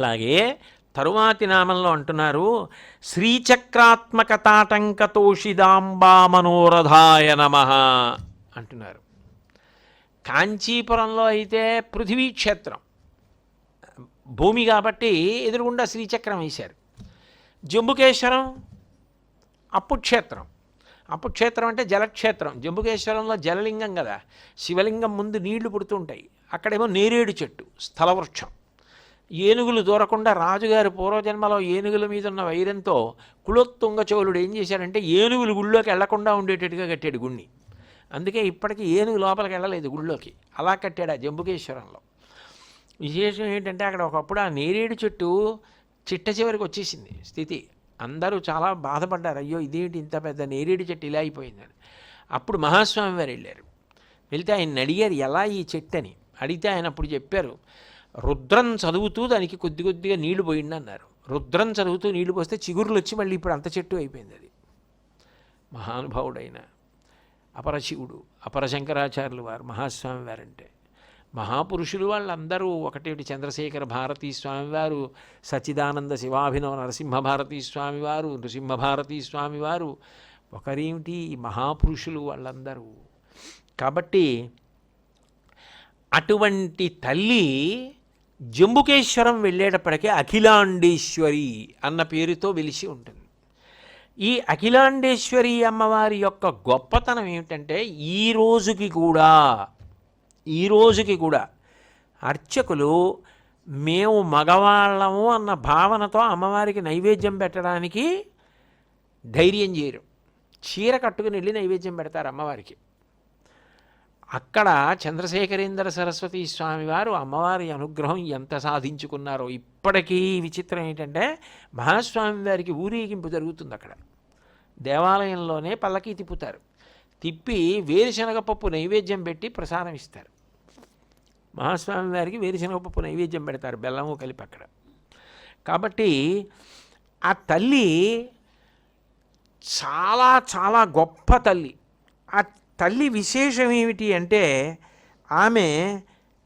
అట్లాగే తరువాతి నామంలో అంటున్నారు శ్రీచక్రాత్మక తాటంకతోషిదాంబా మనోరథాయ నమ అంటున్నారు. కాంచీపురంలో అయితే పృథివీ క్షేత్రం. భూమి కాబట్టి ఎదురుగుండా శ్రీచక్రం వేశారు. జంబుకేశ్వరం అప్పుక్షేత్రం. అప్పుక్షేత్రం అంటే జలక్షేత్రం. జంబుకేశ్వరంలో జలలింగం కదా. శివలింగం ముందు నీళ్ళు పుడుతుంటాయి అక్కడేమో నేరేడు చెట్టు స్థలవృక్షం. ఏనుగులు దూరకుండా రాజుగారి పూర్వజన్మలో ఏనుగుల మీద ఉన్న వైరంతో కులోత్తుంగ చోళుడు ఏం చేశాడంటే ఏనుగులు గుళ్ళోకి వెళ్ళకుండా ఉండేటట్టుగా కట్టాడు గుణ్ణి. అందుకే ఇప్పటికీ ఏనుగు లోపలికి వెళ్ళలేదు గుళ్ళోకి. అలా కట్టాడు ఆ జంబుకేశ్వరంలో. విశేషం ఏంటంటే అక్కడ ఒకప్పుడు ఆ నేరేడు చెట్టు చిట్ట చివరికి వచ్చేసింది స్థితి. అందరూ చాలా బాధపడ్డారు అయ్యో ఇదేంటి ఇంత పెద్ద నేరేడు చెట్టు ఇలా అయిపోయిందని అప్పుడు మహాస్వామి వారు వెళ్ళారు. వెళ్తే ఆయన అడిగారు ఎలా ఈ చెట్టు అని అడిగితే ఆయన అప్పుడు చెప్పారు రుద్రం చదువుతూ దానికి కొద్ది కొద్దిగా నీళ్ళు పోయింది అన్నారు. రుద్రం చదువుతూ నీళ్ళు పోస్తే చిగురులు వచ్చి మళ్ళీ ఇప్పుడు అంత చెట్టు అయిపోయింది అది. మహానుభావుడైన అపరశివుడు అపరశంకరాచార్యులు వారు మహాస్వామి వారంటే. మహాపురుషులు వాళ్ళందరూ ఒకటేటి చంద్రశేఖర భారతీ స్వామివారు సచిదానంద శివాభినవ నరసింహ భారతీ స్వామివారు నృసింహ భారతీ స్వామివారు ఒకరేమిటి? మహాపురుషులు వాళ్ళందరూ. కాబట్టి అటువంటి తల్లి జంబుకేశ్వరం వెళ్ళేటప్పటికీ అఖిలాండేశ్వరి అన్న పేరుతో వెలిసి ఉంటుంది. ఈ అఖిలాండేశ్వరి అమ్మవారి యొక్క గొప్పతనం ఏమిటంటే ఈ రోజుకి కూడా ఈ రోజుకి కూడా అర్చకులు మేము మగవాళ్ళము అన్న భావనతో అమ్మవారికి నైవేద్యం పెట్టడానికి ధైర్యం చేయరు. చీర కట్టుకుని వెళ్ళి నైవేద్యం పెడతారు అమ్మవారికి. అక్కడ చంద్రశేఖరేంద్ర సరస్వతి స్వామి వారు అమ్మవారి అనుగ్రహం ఎంత సాధించుకున్నారో ఇప్పటికీ విచిత్రం ఏంటంటే మహాస్వామి వారికి ఊరేగింపు జరుగుతుంది అక్కడ. దేవాలయంలోనే పల్లకీ తిప్పుతారు. తిప్పి వేరుశనగపప్పు నైవేద్యం పెట్టి ప్రసాదం ఇస్తారు. మహాస్వామి వారికి వేరుశనగపప్పు నైవేద్యం పెడతారు బెల్లము కలిపి అక్కడ. కాబట్టి ఆ తల్లి చాలా చాలా గొప్ప తల్లి. ఆ తల్లి విశేషం ఏమిటి అంటే ఆమె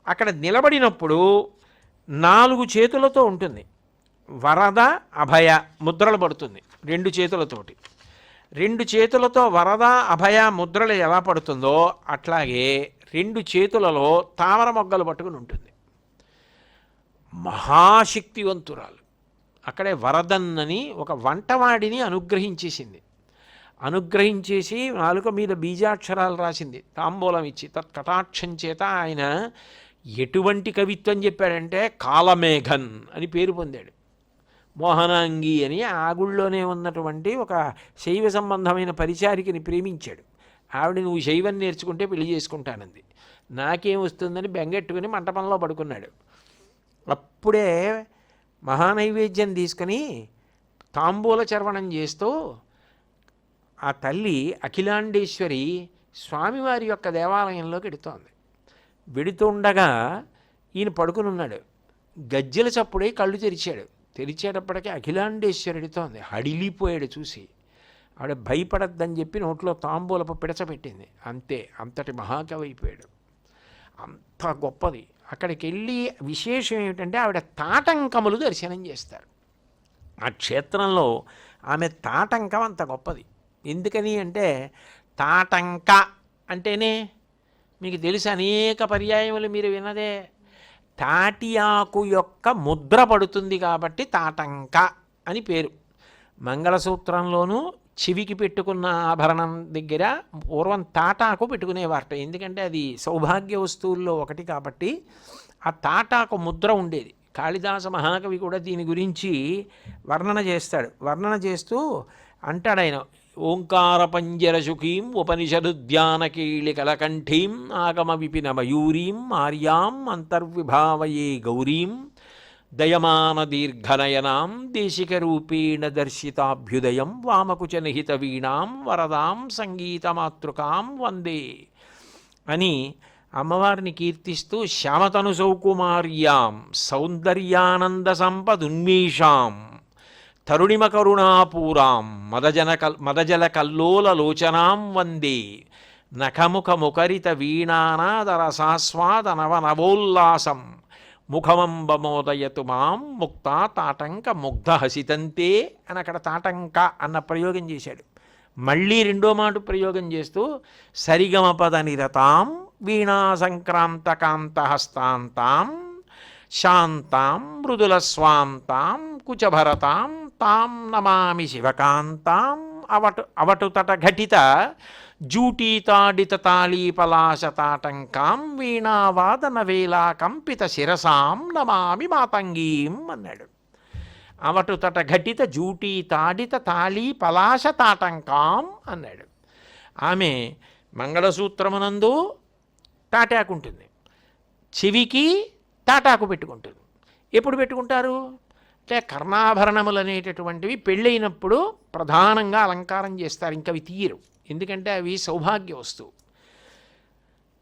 అక్కడ నిలబడినప్పుడు నాలుగు చేతులతో ఉంటుంది. వరద అభయ ముద్రలు పడుతుంది రెండు చేతులతోటి. రెండు చేతులతో వరద అభయ ముద్రలు ఎలా పడుతుందో అట్లాగే రెండు చేతులలో తామర మొగ్గలు పట్టుకుని ఉంటుంది. మహాశక్తివంతురాలు. అక్కడే వరదన్నని ఒక వంటవాడిని అనుగ్రహించేసింది. అనుగ్రహించేసి నాలుక మీద బీజాక్షరాలు రాసింది. తాంబూలం ఇచ్చి తత్కటాక్షం చేత ఆయన ఎటువంటి కవిత్వం చెప్పాడంటే కాలమేఘన్ అని పేరు పొందాడు. మోహనాంగి అని ఆగుళ్ళోనే ఉన్నటువంటి ఒక శైవ సంబంధమైన పరిచారికని ప్రేమించాడు. ఆవిడ నువ్వు శైవం నేర్చుకుంటే పెళ్ళి చేసుకుంటానంది. నాకేం వస్తుందని బెంగెట్టుకుని మంటపంలో పడుకున్నాడు. అప్పుడే మహానైవేద్యం తీసుకుని తాంబూల చర్వణం చేస్తూ ఆ తల్లి అఖిలాండేశ్వరి స్వామివారి యొక్క దేవాలయంలోకి వెడుతోంది వెడుతుండగా ఈయన పడుకుని ఉన్నాడు. గజ్జెల చప్పుడే కళ్ళు తెరిచాడు. తెరిచేటప్పటికీ అఖిలాండేశ్వరుడితోంది హడిలిపోయాడు చూసి. ఆవిడ భయపడద్దని చెప్పి నోట్లో తాంబూలపు పిడచపెట్టింది అంతే అంతటి మహాకవి అయిపోయాడు. అంత గొప్పది. అక్కడికి వెళ్ళి విశేషం ఏమిటంటే ఆవిడ తాటంకములు దర్శనం చేస్తారు. ఆ క్షేత్రంలో ఆమె తాటంకం అంత గొప్పది. ఎందుకని అంటే తాటంక అంటేనే మీకు తెలుసు అనేక పర్యాయములు మీరు వినదే తాటియాకు యొక్క ముద్ర పడుతుంది కాబట్టి తాటంక అని పేరు. మంగళసూత్రంలోనూ చెవికి పెట్టుకున్న ఆభరణం దగ్గర పూర్వం తాటాకు పెట్టుకునేవారట. ఎందుకంటే అది సౌభాగ్య వస్తువుల్లో ఒకటి కాబట్టి ఆ తాటాకు ముద్ర ఉండేది. కాళిదాస మహాకవి కూడా దీని గురించి వర్ణన చేస్తాడు. వర్ణన చేస్తూ అంటాడు ఆయన ఓంకార పంజరశుకీం ఉపనిషదుద్యానకీళికలకంఠీం ఆగమ విపిన మయూరీం ఆర్యాం అంతర్విభావయే గౌరీం దయమాన దీర్ఘనయనాం దేశికరూపేణ దర్శితాభ్యుదయం వామకుచ నిహిత వీణాం వరదాం సంగీతమాతృకాం వందే అని అమ్మవారిని కీర్తిస్తూ శ్యామతను సౌకుమార్యాం సౌందర్యానంద సంపదున్మీషాం తరుణిమ కరుణాపూరాం మదజన కల్ మదజల కల్లోల లోచనాం వందే. నఖముఖ ముఖరిత వీణానాదరసాస్వాద నవనవోల్లాసం ముఖమంబమోదయతు మాం ముక్త తాటంక ముగ్ధ హసితంతే అని అక్కడ తాటంక అన్న ప్రయోగం చేశాడు. మళ్ళీ రెండో మాట ప్రయోగం చేస్తూ సరిగమపద నిరతాం వీణా సంక్రాంత కాంతహస్తాంతాం శాంతాం మృదుల స్వాంతాం కుచభరతాం తాం నమామి శివకాంతాం అవటు అవటుతట ఘటిత జూటీతాడిత తాళీపలాశతాటంకాం వీణావాదన వేలా కంపిత శిరసాం నమామి మాతంగీం అన్నాడు. అవటుతట ఘటిత జూటీ తాడిత తాళీ పలాశ తాటంకాం అన్నాడు. ఆమె మంగళసూత్రమునందు తాటాకు ఉంటుంది చెవికి తాటాకు పెట్టుకుంటుంది. ఎప్పుడు పెట్టుకుంటారు? అంటే కర్ణాభరణములు అనేటటువంటివి పెళ్ళైనప్పుడు ప్రధానంగా అలంకారం చేస్తారు. ఇంకా అవి తీయరు. ఎందుకంటే అవి సౌభాగ్య వస్తువు.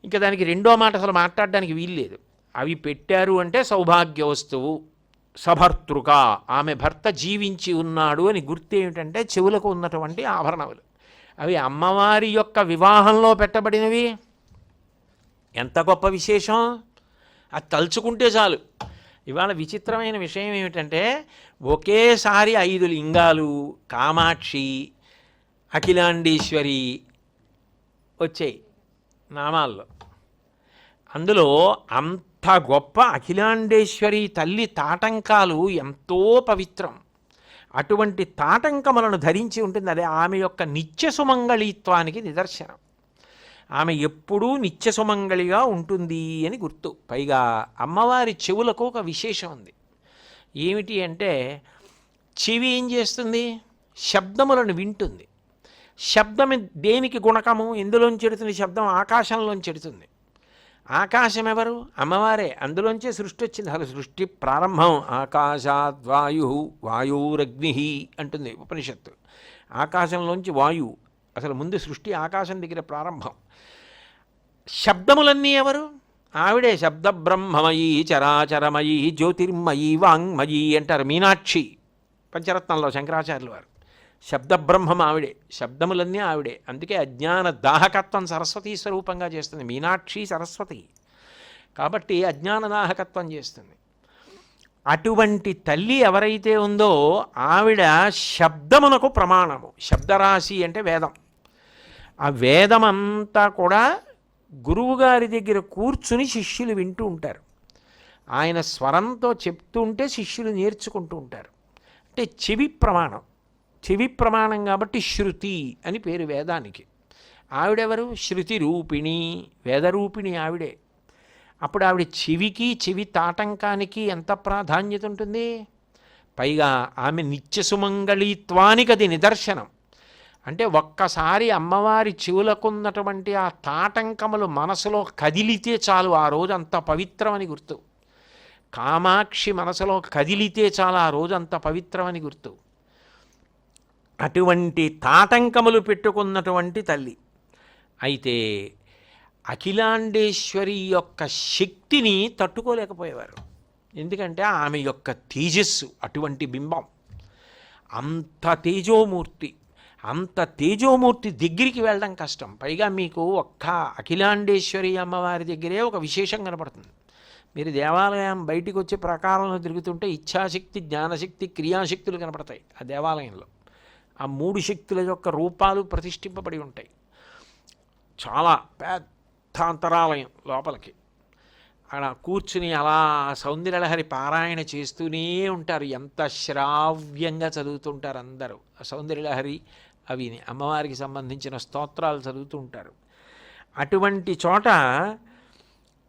ఇంకా దానికి రెండో మాట అసలు మాట్లాడడానికి వీల్లేదు. అవి పెట్టారు అంటే సౌభాగ్య వస్తువు. సభర్తృక. ఆమె భర్త జీవించి ఉన్నాడు అని గుర్తు ఏమిటంటే చెవులకు ఉన్నటువంటి ఆభరణములు. అవి అమ్మవారి యొక్క వివాహంలో పెట్టబడినవి. ఎంత గొప్ప విశేషం? అది తలుచుకుంటే చాలు. ఇవాళ విచిత్రమైన విషయం ఏమిటంటే ఒకేసారి ఐదు లింగాలు కామాక్షి అఖిలాండేశ్వరి వచ్చాయి నామాల్లో. అందులో అంత గొప్ప అఖిలాండేశ్వరి తల్లి తాటంకాలు ఎంతో పవిత్రం. అటువంటి తాటంకములను ధరించి ఉంటుంది. అదే ఆమె యొక్క నిత్య సుమంగళిత్వానికి నిదర్శనం. ఆమె ఎప్పుడూ నిత్య సుమంగళిగా ఉంటుంది అని గుర్తు. పైగా అమ్మవారి చెవులకు ఒక విశేషం ఉంది. ఏమిటి అంటే చెవి ఏం చేస్తుంది? శబ్దములను వింటుంది. శబ్దం దేనికి గుణకము? ఎందులోంచి చెడుతుంది శబ్దం? ఆకాశంలోంచి చెడుతుంది. ఆకాశం ఎవరు? అమ్మవారే. అందులోంచే సృష్టి వచ్చింది. అసలు సృష్టి ప్రారంభం ఆకాశాద్వాయు వాయురగ్ని అంటుంది ఉపనిషత్తు. ఆకాశంలోంచి వాయువు అసలు ముందు సృష్టి ఆకాశం దగ్గర ప్రారంభం. శబ్దములన్నీ ఎవరు? ఆవిడే శబ్ద బ్రహ్మమయీ చరాచరమయీ జ్యోతిర్మయీ వాంగ్మయీ అంటారు మీనాక్షి పంచరత్నంలో శంకరాచార్యులు వారు. శబ్దబ్రహ్మం ఆవిడే శబ్దములన్నీ ఆవిడే. అందుకే అజ్ఞాన దాహకత్వం సరస్వతీ స్వరూపంగా చేస్తుంది. మీనాక్షి సరస్వతి. కాబట్టి అజ్ఞాన దాహకత్వం చేస్తుంది. అటువంటి తల్లి ఎవరైతే ఉందో ఆవిడ శబ్దమునకు ప్రమాణము. శబ్దరాశి అంటే వేదం. ఆ వేదమంతా కూడా గురువుగారి దగ్గర కూర్చుని శిష్యులు వింటూ ఉంటారు. ఆయన స్వరంతో చెప్తూ ఉంటే శిష్యులు నేర్చుకుంటూ ఉంటారు. అంటే చెవి ప్రమాణం చెవి ప్రమాణం కాబట్టి శృతి అని పేరు వేదానికి. ఆవిడెవరు? శృతి రూపిణి వేదరూపిణి ఆవిడే. అప్పుడు ఆవిడ చెవికి చెవి తాటంకానికి ఎంత ప్రాధాన్యత ఉంటుంది? పైగా ఆమె నిత్యసుమంగళీత్వానికి అది నిదర్శనం. అంటే ఒక్కసారి అమ్మవారి చెవులకున్నటువంటి ఆ తాటంకములు మనసులో కదిలితే చాలు ఆ రోజు అంత పవిత్రమని గుర్తు. కామాక్షి మనసులో కదిలితే చాలు ఆ రోజు అంత పవిత్రమని గుర్తు. అటువంటి తాటంకములు పెట్టుకున్నటువంటి తల్లి. అయితే అఖిలాండేశ్వరి యొక్క శక్తిని తట్టుకోలేకపోయేవారు. ఎందుకంటే ఆమె యొక్క తేజస్సు అటువంటి బింబం. అంత తేజోమూర్తి. అంత తేజోమూర్తి దగ్గరికి వెళ్ళడం కష్టం. పైగా మీకు ఒక్క అఖిలాండేశ్వరి అమ్మవారి దగ్గరే ఒక విశేషం కనపడుతుంది. మీరు దేవాలయం బయటికి వచ్చే ప్రకారంలో తిరుగుతుంటే ఇచ్ఛాశక్తి జ్ఞానశక్తి క్రియాశక్తులు కనపడతాయి ఆ దేవాలయంలో. ఆ మూడు శక్తుల యొక్క రూపాలు ప్రతిష్ఠింపబడి ఉంటాయి. చాలా పెద్ద అంతరాలయం లోపలికి. అక్కడ కూర్చుని అలా సౌందర్యలహరి పారాయణ చేస్తూనే ఉంటారు. ఎంత శ్రావ్యంగా చదువుతుంటారు అందరూ. సౌందర్యలహరి అవి అమ్మవారికి సంబంధించిన స్తోత్రాలు చదువుతూ ఉంటారు. అటువంటి చోట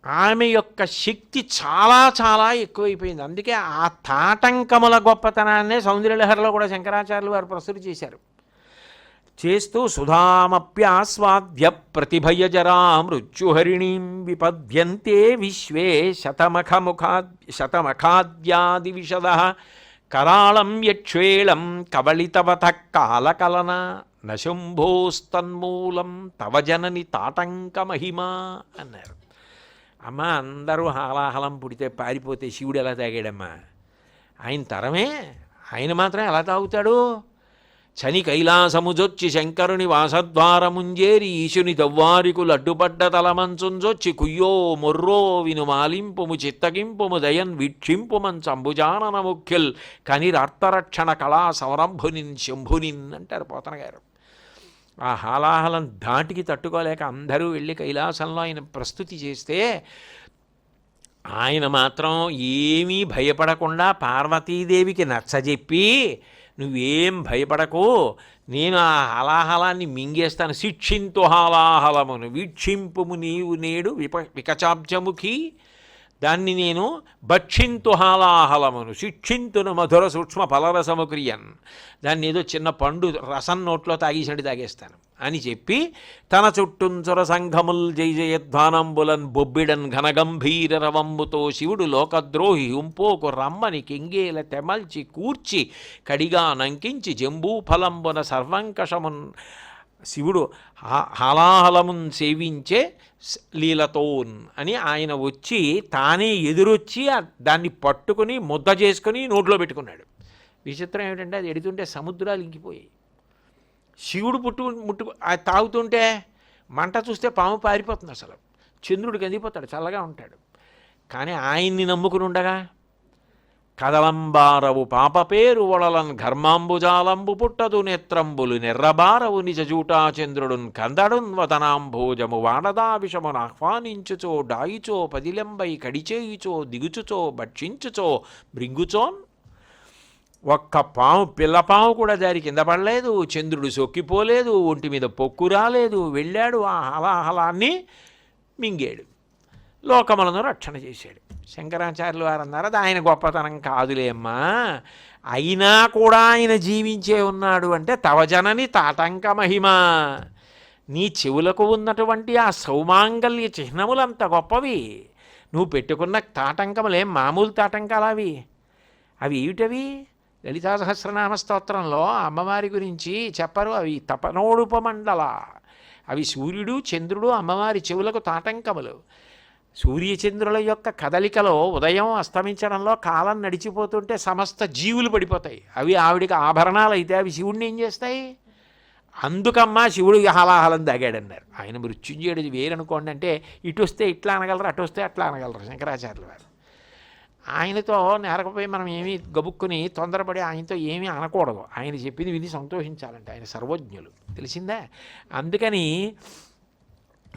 ఆమె యొక్క శక్తి చాలా చాలా ఎక్కువైపోయింది. అందుకే ఆ తాటంకముల గొప్పతనాన్నే సౌందర్యలహరిలో కూడా శంకరాచార్యులు వారు ప్రస్తుతి చేశారు. చేస్తూ సుధామప్యాస్వాద్య ప్రతిభయజరా మృత్యుహరిణీం విపద్యంతే విశ్వే శతమఖముఖా శతమఖాద్యాది విషద కరాళం యక్షేళం కవళితవత కాలకలన నశంభోస్తన్మూలం తవ జనని తాటంక మహిమా అన్నారు అమ్మ అందరూ హాలాహలం పుడితే పారిపోతే శివుడు ఎలా తాగాడమ్మా? ఆయన తరమే? ఆయన మాత్రం ఎలా తాగుతాడు? చని కైలాసముజొచ్చి శంకరుని వాసద్వారముంజేరి ఈశుని దవ్వారికులు అడ్డుపడ్డ తలమంచుంజొచ్చి కుయ్యో మొర్రో విను మాలింపుము చిత్తగింపుము దయన్ వీక్షింపుమన్ చంబుజానన ముఖ్యుల్ కనిరర్తరక్షణ కళా సంరంభునిన్ శంభునిన్ అంటారు పోతన గారు ఆ హాలాహలం ధాటికి తట్టుకోలేక అందరూ వెళ్ళి కైలాసంలో ఆయన ప్రస్తుతి చేస్తే ఆయన మాత్రం ఏమీ భయపడకుండా పార్వతీదేవికి నచ్చజెప్పి నువ్వేం భయపడకు. నేను ఆ హలాహలాన్ని మింగేస్తాను. శిక్షింతు హలాహలమును. వీక్షింపుము నీవు నేడు విప వికచాబ్జముఖి దాన్ని నేను భక్షింతు హాలాహలమును శిక్షింతును మధుర సూక్ష్మ ఫలరసము క్రియన్. దాన్ని ఏదో చిన్న పండు రసం నోట్లో తాగేసినట్టు తాగేస్తాను. అని చెప్పి తన చుట్టుంచుర సంఘముల్ జై జయధ్వానంబులన్ బొబ్బిడన్ ఘనగంభీర రవంబుతో శివుడు లోకద్రోహి ఉంపోకు రమ్మని కింగేల తెమల్చి కూర్చి కడిగా నంకించి జంబూ ఫలంబున సర్వంకషమున్ శివుడు హా- హలాహలమున్ సేవించే లీలతోన్ అని ఆయన వచ్చి తానే ఎదురొచ్చి దాన్ని పట్టుకుని ముద్ద చేసుకుని నోట్లో పెట్టుకున్నాడు. విచిత్రం ఏమిటంటే అది ఎడుతుంటే సముద్రాలు ఇంకిపోయాయి. శివుడు పుట్టు ముట్టు తాగుతుంటే మంట చూస్తే పాము పారిపోతుంది అసలు. చంద్రుడికి అందిపోతాడు చల్లగా ఉంటాడు. కానీ ఆయన్ని నమ్ముకుని ఉండగా కదలంబారవు పాప పేరు ఒళలన్ ఘర్మాంబుజాలంబు పుట్టదు నేత్రంబులు నెర్రబారవు నిజజూటాచంద్రుడున్ కందడున్ వదనాంభోజము వాడదా విషమును ఆహ్వానించుచో డాయిచో పదిలెంబై కడిచేయుచో దిగుచుచో భక్షించుచో బ్రింగుచోన్ ఒక్క పాము పిల్ల పాము కూడా దారి కింద పడలేదు చంద్రుడు సొక్కిపోలేదు ఒంటి మీద పొక్కు రాలేదు వెళ్ళాడు ఆ హలాహలాన్ని మింగాడు. లోకములను రక్షణ చేశాడు. శంకరాచార్యులు వారు అన్నారు అది ఆయన గొప్పతనం కాదులేమ్మా అయినా కూడా ఆయన జీవించే ఉన్నాడు అంటే తవజనని తాటంక మహిమ. నీ చెవులకు ఉన్నటువంటి ఆ సౌమాంగల్య చిహ్నములంత గొప్పవి. నువ్వు పెట్టుకున్న తాటంకములేం మామూలు తాటంకాలు అవి అవి ఏమిటవి? లలితా సహస్రనామ స్తోత్రంలో అమ్మవారి గురించి చెప్పరు. అవి తపనోడుపమండల. అవి సూర్యుడు చంద్రుడు అమ్మవారి చెవులకు తాటంకములు. సూర్యచంద్రుల యొక్క కదలికలో ఉదయం అస్తమించడంలో కాలం నడిచిపోతుంటే సమస్త జీవులు పడిపోతాయి. అవి ఆవిడికి ఆభరణాలు అయితే అవి శివుడిని ఏం చేస్తాయి? అందుకమ్మా శివుడు హలాహలం తాగాడన్నారు. ఆయన మృత్యుంజయుడు వేరనుకోండి అంటే ఇటు వస్తే ఇట్లా అనగలరు అటు వస్తే అట్లా అనగలరు శంకరాచార్యులు వారు. ఆయనతో నేరకపోయి మనం ఏమీ గబుక్కుని తొందరపడి ఆయనతో ఏమీ అనకూడదు. ఆయన చెప్పింది విని సంతోషించాలంటే ఆయన సర్వజ్ఞులు. తెలిసిందా? అందుకని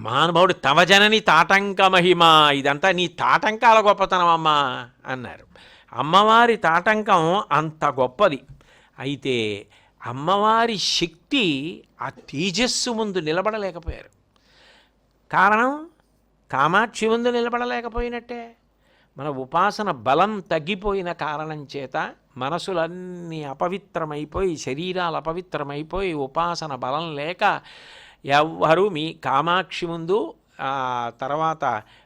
మహానుభావుడు తవ జనని తాటంక మహిమ ఇదంతా నీ తాటంకాల గొప్పతనం అమ్మా అన్నారు. అమ్మవారి తాటంకం అంత గొప్పది. అయితే అమ్మవారి శక్తి ఆ తేజస్సు ముందు నిలబడలేకపోయారు. కారణం కామాక్షి ముందు నిలబడలేకపోయినట్టే. మన ఉపాసన బలం తగ్గిపోయిన కారణం చేత మనసులన్నీ అపవిత్రమైపోయి శరీరాలు అపవిత్రమైపోయి ఉపాసన బలం లేక ఎవ్వరూ మీ కామాక్షి ముందు తర్వాత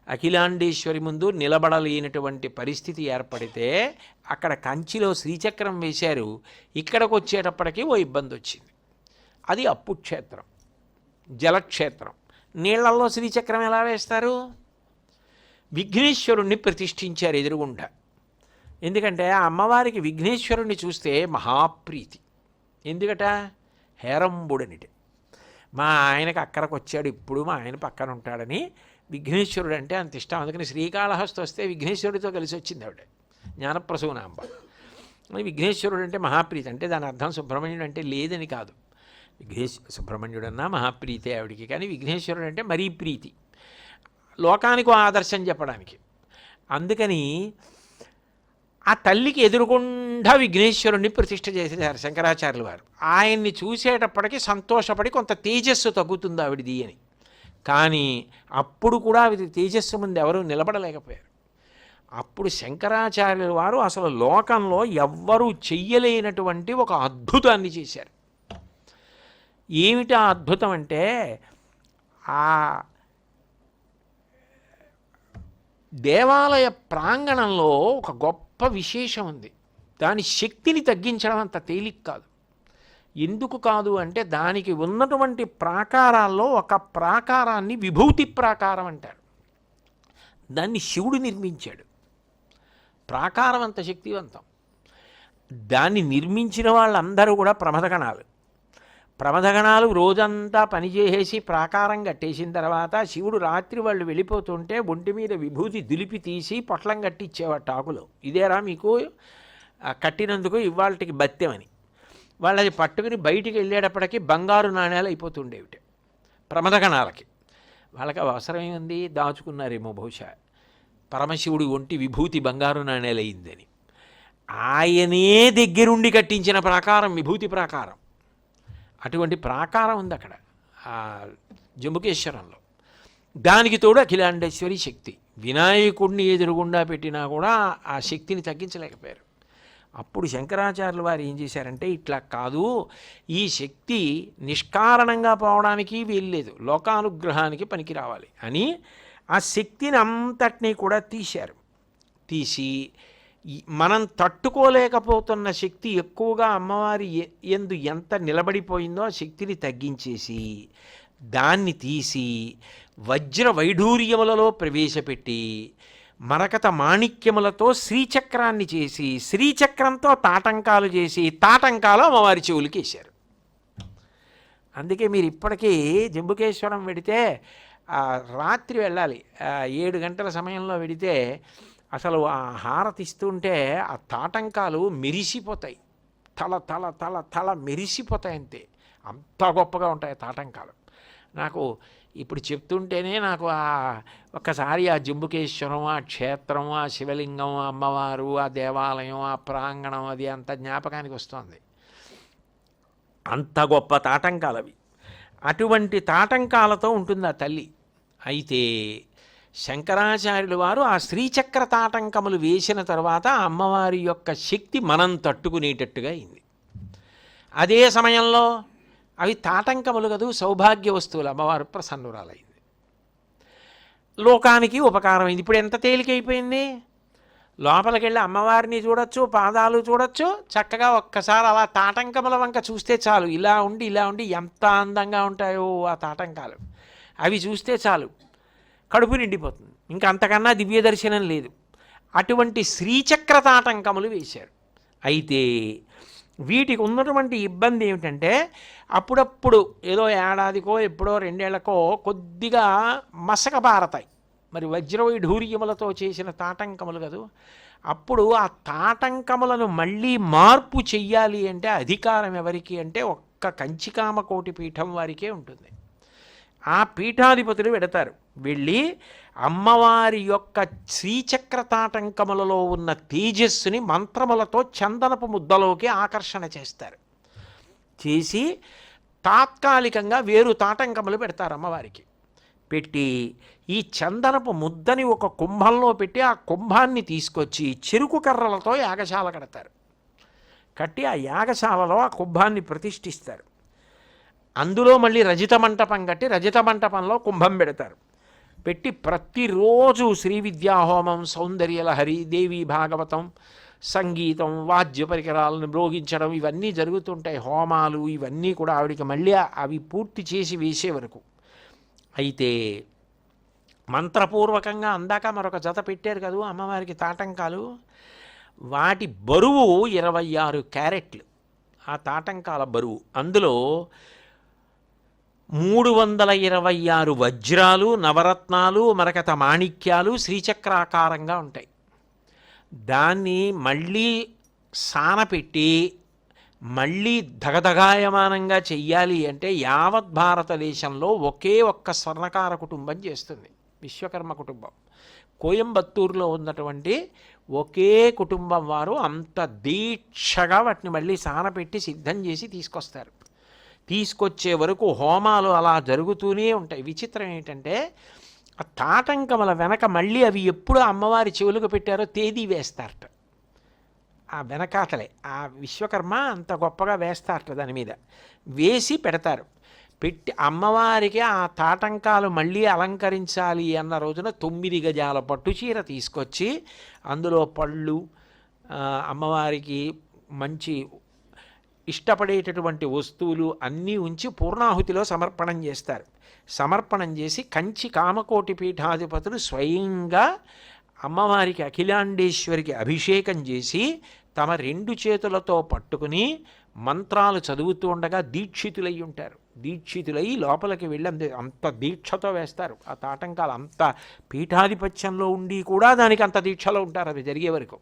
అఖిలాండేశ్వరి ముందు నిలబడలేనటువంటి పరిస్థితి ఏర్పడితే అక్కడ కంచిలో శ్రీచక్రం వేశారు. ఇక్కడికి వచ్చేటప్పటికి ఓ ఇబ్బంది వచ్చింది అది అప్పు క్షేత్రం జలక్షేత్రం. నీళ్ళలో శ్రీచక్రం ఎలా వేస్తారు? విఘ్నేశ్వరుణ్ణి ప్రతిష్ఠించారు ఎదురుగుండా. ఎందుకంటే ఆ అమ్మవారికి విఘ్నేశ్వరుణ్ణి చూస్తే మహాప్రీతి. ఎందుకట? హేరంబుడనిటి. మా ఆయనకు అక్కడికి వచ్చాడు ఇప్పుడు మా ఆయన పక్కన ఉంటాడని విఘ్నేశ్వరుడు అంటే అంత ఇష్టం. అందుకని శ్రీకాళహస్తి వస్తే విఘ్నేశ్వరుడితో కలిసి వచ్చింది ఆవిడ. జ్ఞానప్రసూనాంబ. విఘ్నేశ్వరుడు అంటే మహాప్రీతి. అంటే దాని అర్థం సుబ్రహ్మణ్యుడు అంటే లేదని కాదు. విఘ్నేశ్ సుబ్రహ్మణ్యుడన్నా మహాప్రీతే ఆవిడికి. కానీ విఘ్నేశ్వరుడు అంటే మరీ ప్రీతి. లోకానికి ఆదర్శం చెప్పడానికి. అందుకని ఆ తల్లికి ఎదురుగుండా విఘ్నేశ్వరుణ్ణి ప్రతిష్ఠ చేసేసారు శంకరాచార్యులు వారు ఆయన్ని చూసేటప్పటికి సంతోషపడి కొంత తేజస్సు తగ్గుతుంది ఆవిడది అని. కానీ అప్పుడు కూడా ఆవిడ తేజస్సు ముందు ఎవరూ నిలబడలేకపోయారు. అప్పుడు శంకరాచార్యుల వారు అసలు లోకంలో ఎవ్వరూ చెయ్యలేనటువంటి ఒక అద్భుతాన్ని చేశారు. ఏమిటి ఆ అద్భుతం అంటే ఆ దేవాలయ ప్రాంగణంలో ఒక గొప్ప విశేషం ఉంది. దాని శక్తిని తగ్గించడం అంత తేలిక కాదు. ఎందుకు కాదు అంటే దానికి ఉన్నటువంటి ప్రాకారాల్లో ఒక ప్రాకారాన్ని విభూతి ప్రాకారం అంటారు. దాన్ని శివుడు నిర్మించాడు. ప్రాకారం అంత శక్తివంతం. దాన్ని నిర్మించిన వాళ్ళందరూ కూడా ప్రమదగణాలు. ప్రమదగణాలు రోజంతా పనిచేసేసి ప్రాకారం కట్టేసిన తర్వాత శివుడు రాత్రి వాళ్ళు వెళ్ళిపోతుంటే ఒంటి మీద విభూతి దులిపి తీసి పొట్లం కట్టి ఆకులు టాకులో ఇదేరా మీకు కట్టినందుకు ఇవాళకి బత్యమని. వాళ్ళు అది పట్టుకుని బయటికి వెళ్ళేటప్పటికి బంగారు నాణ్యాలు అయిపోతుండేవిట ప్రమదగణాలకి. వాళ్ళకి అవసరం ఏముంది దాచుకున్నారేమో బహుశా. పరమశివుడి ఒంటి విభూతి బంగారు నాణ్యాలు అయిందని ఆయనే దగ్గరుండి కట్టించిన ప్రాకారం విభూతి ప్రాకారం. అటువంటి ప్రాకారం ఉంది అక్కడ జంబుకేశ్వరంలో. దానికి తోడు అఖిలాండేశ్వరి శక్తి. వినాయకుడిని ఎదురుగుండా పెట్టినా కూడా ఆ శక్తిని తగ్గించలేకపోయారు. అప్పుడు శంకరాచార్యులు వారు ఏం చేశారంటే ఇట్లా కాదు ఈ శక్తి నిష్కారణంగా పోవడానికి వీల్లేదు లోకానుగ్రహానికి పనికి రావాలి అని ఆ శక్తిని అంతటినీ కూడా తీశారు. తీసి మనం తట్టుకోలేకపోతున్న శక్తి ఎక్కువగా అమ్మవారి ఎందు ఎంత నిలబడిపోయిందో ఆ శక్తిని తగ్గించేసి దాన్ని తీసి వజ్ర వైఢూర్యములలో ప్రవేశపెట్టి మరకత మాణిక్యములతో శ్రీచక్రాన్ని చేసి శ్రీచక్రంతో తాటంకాలు చేసి తాటంకాలు అమ్మవారి చెవులకి వేశారు. అందుకే మీరు ఇప్పటికీ జంబుకేశ్వరం వెడితే రాత్రి వెళ్ళాలి. ఏడు గంటల సమయంలో వెడితే అసలు ఆ హారతి ఇస్తుంటే ఆ తాటంకాలు మెరిసిపోతాయి. తల తల తల తల మెరిసిపోతాయి అంతే. అంత గొప్పగా ఉంటాయి ఆ తాటంకాలు. నాకు ఇప్పుడు చెప్తుంటేనే నాకు ఆ ఒక్కసారి ఆ జంబుకేశ్వరం ఆ క్షేత్రం ఆ శివలింగం ఆ అమ్మవారు ఆ దేవాలయం ఆ ప్రాంగణం అది అంత జ్ఞాపకానికి వస్తుంది. అంత గొప్ప తాటంకాలు అవి అటువంటి తాటంకాలతో ఉంటుంది ఆ తల్లి. అయితే శంకరాచార్యులు వారు ఆ శ్రీచక్ర తాటంకములు వేసిన తర్వాత అమ్మవారి యొక్క శక్తి మనం తట్టుకునేటట్టుగా అయింది. అదే సమయంలో అవి తాటంకములు కదూ సౌభాగ్య వస్తువులు అమ్మవారు ప్రసన్నురాలైంది. లోకానికి ఉపకారమైంది. ఇప్పుడు ఎంత తేలికైపోయింది? లోపలికి వెళ్ళి అమ్మవారిని చూడొచ్చు పాదాలు చూడొచ్చు చక్కగా ఒక్కసారి అలా తాటంకముల వంక చూస్తే చాలు. ఇలా ఉండి ఇలా ఉండి ఎంత అందంగా ఉంటాయో ఆ తాటంకాలు. అవి చూస్తే చాలు. కడుపు నిండిపోతుంది. ఇంకా అంతకన్నా దివ్య దర్శనం లేదు. అటువంటి శ్రీచక్రతాటంకములు వేశారు అయితే వీటికి ఉన్నటువంటి ఇబ్బంది ఏమిటంటే అప్పుడప్పుడు ఏదో ఏడాదికో ఎప్పుడో రెండేళ్ళకో కొద్దిగా మసక పారతాయి మరి వజ్రవైఢూర్యములతో చేసిన తాటంకములు కదూ? అప్పుడు ఆ తాటంకములను మళ్ళీ మార్పు చెయ్యాలి అంటే అధికారం ఎవరికి అంటే ఒక్క కంచికామ కోటి పీఠం వారికే ఉంటుంది. ఆ పీఠాధిపతులు వెడతారు వెళ్ళి అమ్మవారి యొక్క శ్రీచక్ర తాటంకములలో ఉన్న తేజస్సుని మంత్రములతో చందనపు ముద్దలోకి ఆకర్షణ చేస్తారు. చేసి తాత్కాలికంగా వేరు తాటంకములు పెడతారు అమ్మవారికి. పెట్టి ఈ చందనపు ముద్దని ఒక కుంభంలో పెట్టి ఆ కుంభాన్ని తీసుకొచ్చి చెరుకు కర్రలతో యాగశాల కడతారు. కట్టి ఆ యాగశాలలో ఆ కుంభాన్ని ప్రతిష్ఠిస్తారు. అందులో మళ్ళీ రజిత మంటపం కట్టి రజిత మంటపంలో కుంభం పెడతారు. పెట్టి ప్రతిరోజు శ్రీ విద్యాహోమం సౌందర్యలహరి దేవి భాగవతం సంగీతం వాద్య పరికరాలను మ్రోగించడం ఇవన్నీ జరుగుతుంటాయి. హోమాలు ఇవన్నీ కూడా ఆవిడికి మళ్ళీ అవి పూర్తి చేసి వేసే వరకు. అయితే మంత్రపూర్వకంగా అందాక మరొక జత పెట్టారు కదూ అమ్మవారికి తాటంకాలు. వాటి బరువు ఇరవై ఆరు క్యారెట్లు. ఆ తాటంకాల బరువు. అందులో మూడు వందల ఇరవై ఆరు వజ్రాలు నవరత్నాలు మరకత మాణిక్యాలు శ్రీచక్రాకారంగా ఉంటాయి. దాన్ని మళ్ళీ సానపెట్టి మళ్ళీ దగదగాయమానంగా చెయ్యాలి అంటే యావత్ భారతదేశంలో ఒకే ఒక్క స్వర్ణకార కుటుంబం చేస్తుంది. విశ్వకర్మ కుటుంబం. కోయంబత్తూరులో ఉన్నటువంటి ఒకే కుటుంబం వారు అంత దీక్షగా వాటిని మళ్ళీ సానపెట్టి సిద్ధం చేసి తీసుకొస్తారు. తీసుకొచ్చే వరకు హోమాలు అలా జరుగుతూనే ఉంటాయి. విచిత్రం ఏంటంటే ఆ తాటంకముల వెనక మళ్ళీ అవి ఎప్పుడు అమ్మవారి చెవులకు పెట్టారో తేదీ వేస్తారట. ఆ వెనకాతలే ఆ విశ్వకర్మ అంత గొప్పగా వేస్తారట దాని మీద. వేసి పెడతారు. పెట్టి అమ్మవారికి ఆ తాటంకాలు మళ్ళీ అలంకరించాలి అన్న రోజున తొమ్మిది గజాల పట్టు చీర తీసుకొచ్చి అందులో పళ్ళు అమ్మవారికి మంచి ఇష్టపడేటటువంటి వస్తువులు అన్నీ ఉంచి పూర్ణాహుతిలో సమర్పణం చేస్తారు. సమర్పణం చేసి కంచి కామకోటి పీఠాధిపతులు స్వయంగా అమ్మవారికి అఖిలాండేశ్వరికి అభిషేకం చేసి తమ రెండు చేతులతో పట్టుకుని మంత్రాలు చదువుతూ ఉండగా దీక్షితులై ఉంటారు. దీక్షితులై లోపలికి వెళ్ళి అంత- అంత దీక్షతో వేస్తారు. ఆ తాటంకాలు అంత పీఠాధిపత్యంలో ఉండి కూడా దానికి అంత దీక్షలో ఉంటారు. అది జరిగే వరకు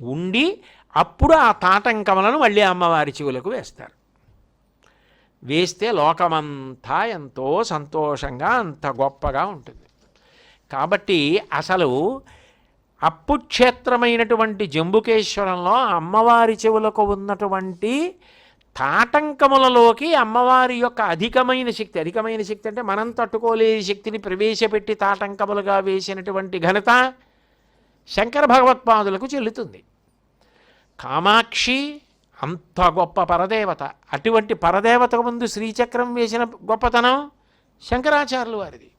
ఉండి అప్పుడు ఆ తాటంకములను మళ్ళీ అమ్మవారి చెవులకు వేస్తారు. వేస్తే లోకమంతా ఎంతో సంతోషంగా అంత గొప్పగా ఉంటుంది. కాబట్టి అసలు అప్పుక్షేత్రమైనటువంటి జంబుకేశ్వరంలో అమ్మవారి చెవులకు ఉన్నటువంటి తాటంకములలోకి అమ్మవారి యొక్క అధికమైన శక్తి అధికమైన శక్తి అంటే మనం తట్టుకోలేని శక్తిని ప్రవేశపెట్టి తాటంకములుగా వేసినటువంటి ఘనత శంకర భగవత్పాదులకు చెల్లుతుంది. కామాక్షి అంత గొప్ప పరదేవత. అటువంటి పరదేవతకు ముందు శ్రీచక్రం వేసిన గొప్పతనం శంకరాచార్యులు వారిది.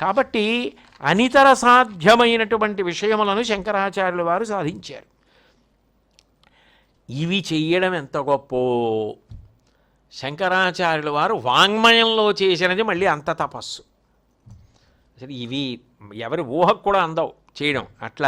కాబట్టి అనితర సాధ్యమైనటువంటి విషయములను శంకరాచార్యులు వారు సాధించారు. ఇవి చెయ్యడం ఎంత గొప్పో? శంకరాచార్యుల వారు వాంగ్మయంలో చేసినది మళ్ళీ అంత తపస్సు. అసలు ఇవి ఎవరి ఊహకు కూడా అందవు చేయడం. అట్లా